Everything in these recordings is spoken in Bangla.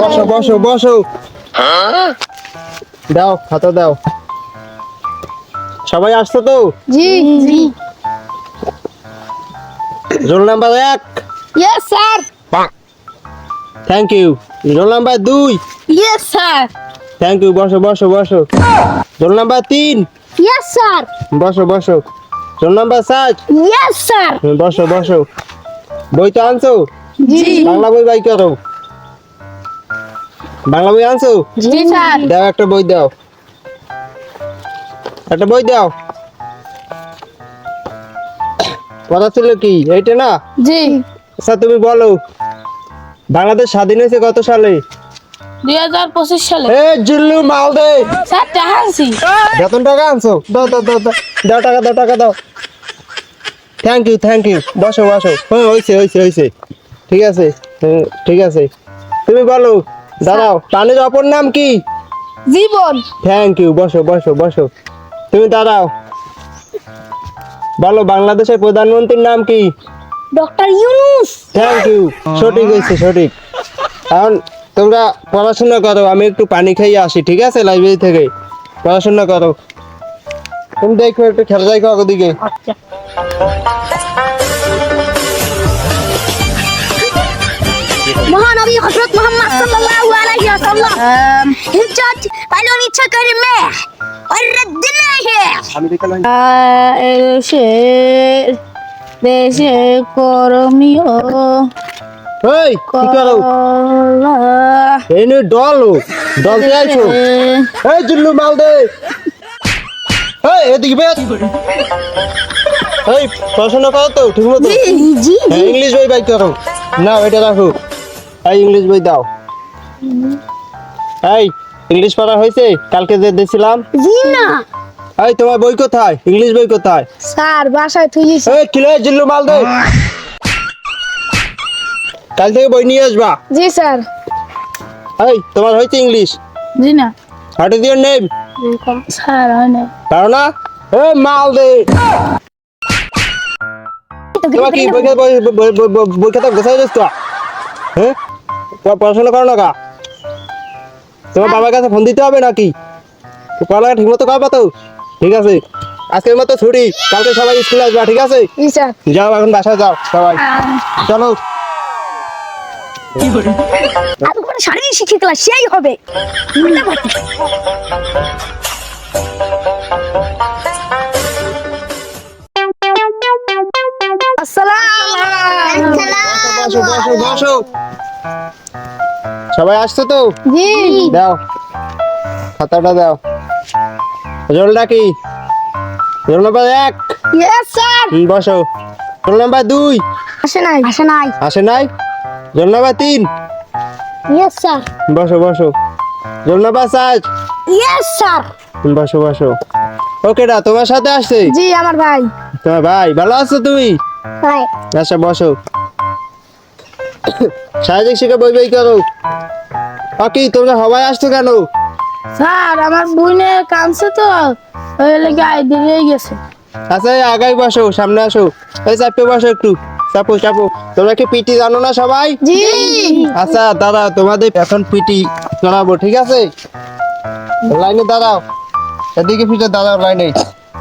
বসো বসো বসো। দাও খাতা দাও। সবাই আসছো তো? জি জি। রোল নাম্বার এক। Yes sir thank you roll number দুই। ইয়েস স্যার থ্যাংক ইউ বসো বসো বসো। রোল নাম্বার তিন। ইয়েস স্যার বসো বসো। রোল নাম্বার সাত ইয়েস স্যার বসো বসো। বই তো আনছো? বাংলা বই বাই করো। বাংলা বই আনছো? জি স্যার। দাও একটা বই দাও। একটা বই দাও। কথা ছিল কি? এইটা না? জি। আচ্ছা তুমি বলো। বাংলাদেশ স্বাধীন হয়েছে কত সালে? দুই হাজার পঁচিশ সালে। এ জুল্লু মাল দে। স্যার টাহাসি বেতন টাকা আনছো? দাও দাও দাও দাও। দাও টাকা দাও টাকা দাও। থ্যাংক ইউ থ্যাংক ইউ বসো বসো। হ্যাঁ হয়েছে হয়েছে হয়েছে ঠিক আছে ঠিক আছে। তুমি বলো দাঁড়াও প্রাণীর অপর নাম কি? জীবন। থ্যাংক ইউ বসো বসো বসো। তুমি দাঁড়াও। বলো বাংলাদেশের প্রধানমন্ত্রীর নাম কি? ডক্টর ইউনুস। থ্যাংক ইউ সঠিক হয়েছে সঠিক। এখন তোমরা পড়াশোনা করো আমি একটু পানি খাইয়ে আসি ঠিক আছে লাইব্রেরি থেকে? পড়াশোনা করো। তুমি দেখো একটু খেলা যাই কাকু দিকে আচ্ছা। মহানবী হযরত মুহাম্মদ সাল্লাল্লাহু আলাইহি ওয়াসাল্লাম। হিজরত পালন ইচ্ছা করে মে দেশে করমীয় ওই কি করো? এনে ডল ডল দিয়ে এই জুল্লু মাল দে। এই এদিকে বেত এই পড়াশোনা পাও তো ঠিক মতো। হ্যাঁ, ইংলিশ বই বাইক করো। না এটা রাখো। এই ইংলিশ বই দাও। এই ইংলিশ পড়া হয়েছে? কালকে যে দিয়েছিলাম জি না। এই তোমার বই কোথায়? ইংলিশ বই কোথায়? স্যার বাসায় থুইছি। এই কিলো জিল্লু মাল দে কাল থেকে বই নিয়ে আসবা। জি স্যার। এই তোমার হয়েছে ইংলিশ? জি না। হাটে দিয়ে নেম স্যার হয় না পারো না এ মাল দে তোমার কি বই খাতা গোছাই দিস তো? হ্যাঁ? তোমার পড়াশোনা করো না কা তোমার বাবার কাছে ফোন দিতে হবে নাকি? পড়ালেখা ঠিক মতো করবা তো? ঠিক আছে? আজকের মতো ছুটি। কালকে সবাই স্কুলে আসবা ঠিক আছে? যাও এখন বাসায় যাও সবাই। চলো। আগে করে শারীরিক শিক্ষা ক্লাস সেই হবে। বসো বসো বসো। সবাই আসছো তো? জি। দাও। খাতাটা দাও। রোলটা কি রোল নাম্বার এক। ইয়েস স্যার বসো। রোল নাম্বার দুই। আসে নাই। আসে নাই। আসে নাই? রোল নাম্বার তিন। ইয়েস স্যার বসো বসো। রোল নাম্বার চার। ইয়েস স্যার বসো বসো। ওকে দা তোমার সাথে আসছে। জি আমার ভাই। তোমার ভাই ভালো আছো তুমি? আচ্ছা বসো। সামাজিক শিক্ষা বই বই করো। কি তোমরা সবাই আসছো কেন? স্যার আমার বোনে কাঁদছে তো। ওই লেগে আই দিয়ে গেছে। আচ্ছা এই আগাই বসো সামনে আসো। এই চাপে বসো একটু। চাপো চাপো। তোমরা কি পিটি জানো না সবাই? জি। আচ্ছা দাদা তোমাদের এখন পিটি করাবো ঠিক আছে? লাইনে দাঁড়াও। এদিকে পিঠে দাঁড়াও লাইনে।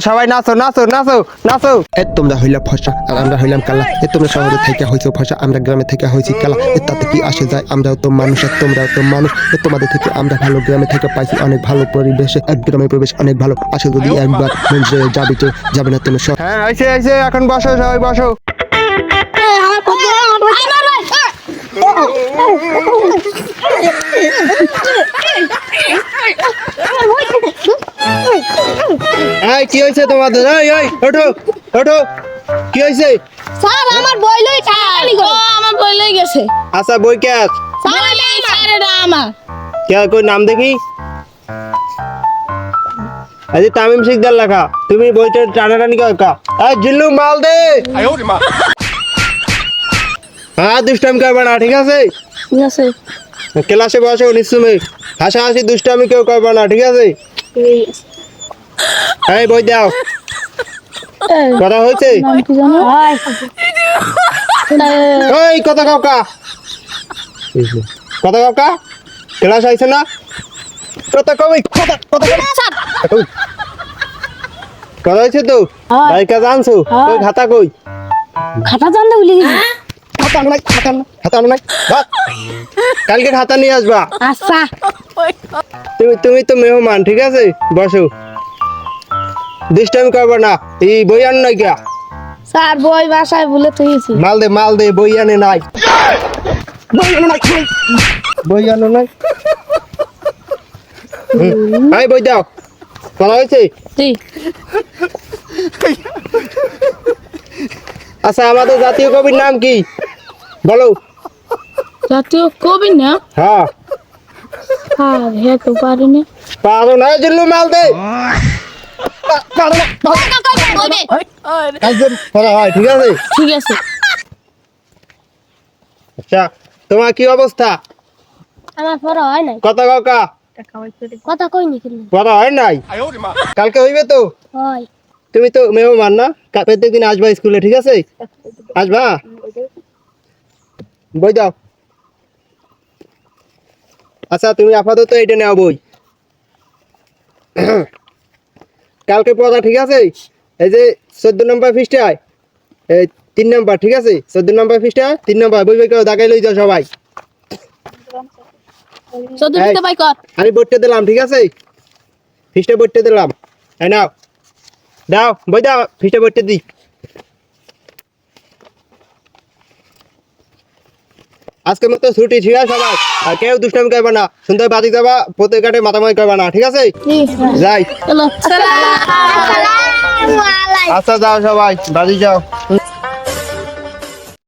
সবাই নাচো নাচো নাচো নাচো এ তোমরা হইলা ফসা আর আমরা হইলাম কালা এ তোমরা শহরে থেকে হইছো ফসা আমরা গ্রামে থেকে হয়েছি কালা এ তাতে কি আসে যায় আমরাও তো মানুষ আর তোমরাও তো মানুষ এ তোমাদের থেকে আমরা ভালো গ্রামে থেকে পাইছি অনেক ভালো পরিবেশে এক গ্রামের পরিবেশ অনেক ভালো আসে যদি একবার মন যাবে তো যাবে না তুমি হ্যাঁ আইসে আইসে এখন বসো সবাই বসো এই কি হয়েছে তোমাদের? এই এই ওঠো ওঠো। কি হয়েছে? স্যার আমার বই লই ও আমার বই লই গেছে। আচ্ছা বই কে স্যার এই স্যার এটা আমার। কে কই নাম দেখি? যে তামিম শিকদার লেখা। তুমি বইটা টানাটানি কা। এই জিল্লু মাল দে। হ্যাঁ দুষ্টামি করবে না ঠিক আছে? ঠিক আছে। ক্লাসে বসো নিশ্চুমে হাসাহাসি দুষ্টামি কেউ করবে না ঠিক আছে। এই বই দাও। কথা হয়েছে? এই, কথা কাকা কথা কাকা ক্লাস আইছে না? কথা কবি কথা কথা কথা হয়েছে তো? হ্যাঁ। আনছো হ্যাঁ। ওই খাতা কই? খাতা জানতে ভুলে গেছি খাতা নাই খাতা আনো খাতা নাই। বাস। কালকে খাতা নিয়ে আসবা। আচ্ছা। তুমি তুমি তো মেহমান ঠিক আছে? বসো। দুষ্টামি করবে না এই বই আনো নাই কিয়া স্যার বই বাসায় ভুলে তুইছি মাল দে মাল দে বই আনে নাই। বই আনো নাই। বই- আনো নাই? এই বই দাও। হয়েছে? জি। আচ্ছা আমাদের জাতীয় কবির নাম কি? বলো। জাতীয় কবি না হ্যাঁ। আর হে তো পারি না। পারো না জিল্লু মাল দে। হয় ঠিক আছে? ঠিক আছে। আচ্ছা তোমার কি অবস্থা? আমার পড়া হয় নাই। কথা কাকা কথা কইনি কিন্তু পড়া হয় নাই? কালকে হইবে তো? হয়। তুমি তো মেহমান না? প্রত্যেক দিন আসবা স্কুলে ঠিক আছে? আসবা? বই দাও। আচ্ছা তুমি আপাতত এইটা নেও বই। কালকে পদা ঠিক আছে? এই যে চোদ্দ নম্বর ফিসটায় এই তিন নম্বর ঠিক আছে? চোদ্দ নম্বর পৃষ্ঠায় তিন নম্বর বই বই করে দাগাই লই যাও সবাই। আমি বইটা দিলাম ঠিক আছে? ফিসটা বইটা দিলাম। এই নাও। দাও বই দাও ফিসটা বইটা দি। আজকের মতো ছুটি ঠিক আছে সবাই আর কেউ দুষ্টামি করবে না। সুন্দর বাদি যাবা প্রত্যেক কাটে মাতামাতি করবে না ঠিক আছে? যাই। আচ্ছা যাও সবাই বাদি যাও।